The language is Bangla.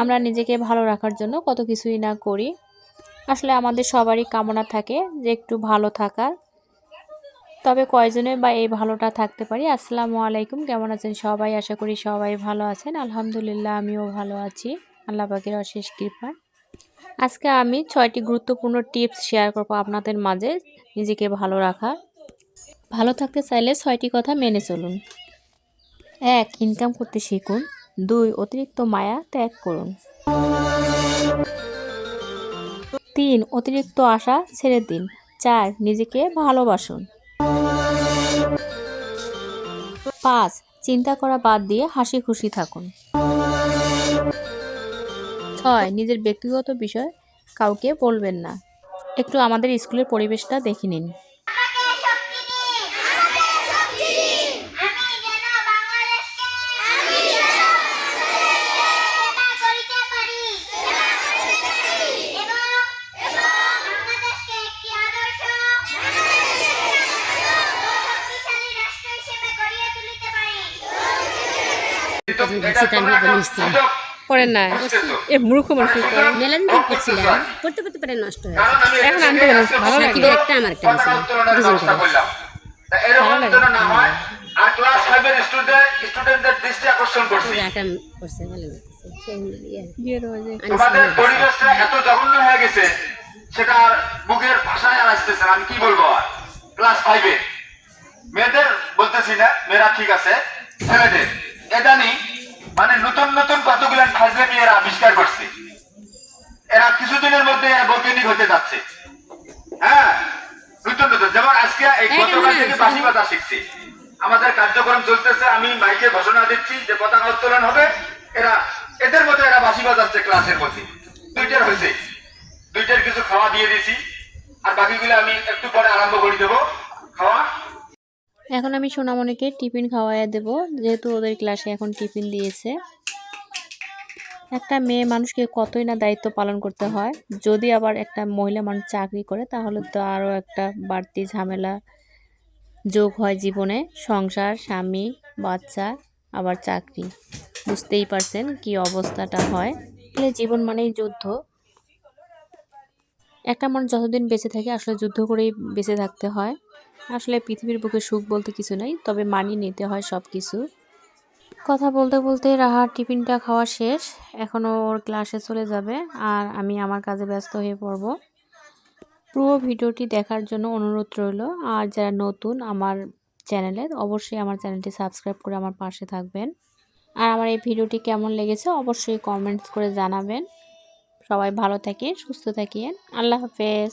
আমরা নিজেকে ভালো রাখার জন্য কত কিছুই না করি। আসলে আমাদের সবারই কামনা থাকে যে একটু ভালো থাকার। তবে কয়জনে বা এই ভালোটা থাকতে পারি? আসসালামু আলাইকুম, কেমন আছেন সবাই? আশা করি সবাই ভালো আছেন। আলহামদুলিল্লাহ, আমিও ভালো আছি। আল্লাহ পাকের অশেষ কৃপায়। আজকে আমি ছয়টি গুরুত্বপূর্ণ টিপস শেয়ার করব আপনাদের মাঝে নিজেকে ভালো রাখার। ভালো থাকতে চাইলে ছয়টি কথা মেনে চলুন। এক ইনকাম করতে শিখুন। দুই, অতিরিক্ত মায়া ত্যাগ করুন। তিন, অতিরিক্ত আশা ছেড়ে দিন। চার, নিজেকে ভালোবাসুন। পাঁচ, চিন্তা করা বাদ দিয়ে হাসি খুশি থাকুন। ছয়, নিজের ব্যক্তিগত বিষয় কাউকে বলবেন না। একটু আমাদের স্কুলের পরিবেশটা দেখে নিন আমাকে শক্তি দিন আমাকে শক্তি দিন আমি যেন বাংলাদেশকে আমি যেন সেবা করিতে পারি সেবা করিতে পারি এবং এবং বাংলাদেশকে একটি আদর্শ বাংলাদেশকে একটি আদর্শ শক্তিশালী রাষ্ট্র হিসেবে গড়িয়ে তুলিতে পারি পড়েন না এ মূর্খ মানুষ মেলাদিন থেকে পড়ছিলাম পড়তে পড়তে পারে নষ্ট হয়ে এখন আনতে পারেন ভালো লাগে। একটা আমার একটা আছে ভালো লাগে। আর ক্লাস ফাইভের স্টুডেন্ট স্টুডেন্টদের দৃষ্টি আকর্ষণ করছি একটা পড়ছে ভালো লাগতেছে। সেই ইয়ে বিয়ে রয়েছে। আনিস তোমাদের পরিবেশটা এত জঘন্য হয়ে গেছে সেটা আর মুখের ভাষায় আর আসতেছে আমি কি বলব আর? ক্লাস ফাইভে মেয়েদের বলতেছি না মেয়েরা ঠিক আছে। ছেলেদের। এদানি মানে নতুন নতুন কতগুলো ফাজলামি এরা আবিষ্কার করছে। এরা কিছুদিনের মধ্যে এরা বৈজ্ঞানিক হতে যাচ্ছে। হ্যাঁ? নতুন নতুন। যেমন আজকে এই গতকাল থেকে বাসি কথা শিখছি। আমাদের কার্যক্রম চলতেছে আমি মাইকে ঘোষণা দিচ্ছি যে পতাকা উত্তোলন হবে। এরা এদের মতো এরা বাসি বাজাচ্ছে ক্লাসের মধ্যে। দুইটার হয়েছে। দুইটার কিছু খাওয়া দিয়ে দিছি আর বাকিগুলো আমি একটু পরে আরম্ভ করে দেবো। খাওয়া। এখন আমি সোনামণিকে টিফিন খাওয়াইয়া দেব, যেহেতু ওদের ক্লাসে এখন টিফিন দিয়েছে। একটা মেয়ে মানুষকে কতই না দায়িত্ব পালন করতে হয়, যদি আবার একটা মহিলা মানুষ চাকরি করে, তাহলে তো আরও একটা বাড়তি ঝামেলা যোগ হয় জীবনে। সংসার, স্বামী, বাচ্চা, আবার চাকরি। বুঝতেই পারছেন কি অবস্থাটা হয়। জীবন মানেই যুদ্ধ। একটা মানুষ যতদিন বেঁচে থাকে আসলে যুদ্ধ করেই বেঁচে থাকতে হয়। আসলে পৃথিবীর বুকে সুখ বলতে কিছু নেই, তবে মানিয়ে নিতে হয় সব কিছু কথা বলতে বলতে রাহার টিফিনটা খাওয়া শেষ এখনও ওর ক্লাসে চলে যাবে আর আমি আমার কাজে ব্যস্ত হয়ে পড়ব। পুরো ভিডিওটি দেখার জন্য অনুরোধ রইল, আর যারা নতুন আমার চ্যানেলে, অবশ্যই আমার চ্যানেলটি সাবস্ক্রাইব করে আমার পাশে থাকবেন। আর আমার এই ভিডিওটি কেমন লেগেছে অবশ্যই কমেন্টস করে জানাবেন। সবাই ভালো থাকেন সুস্থ থাকেন। আল্লাহ হাফেজ।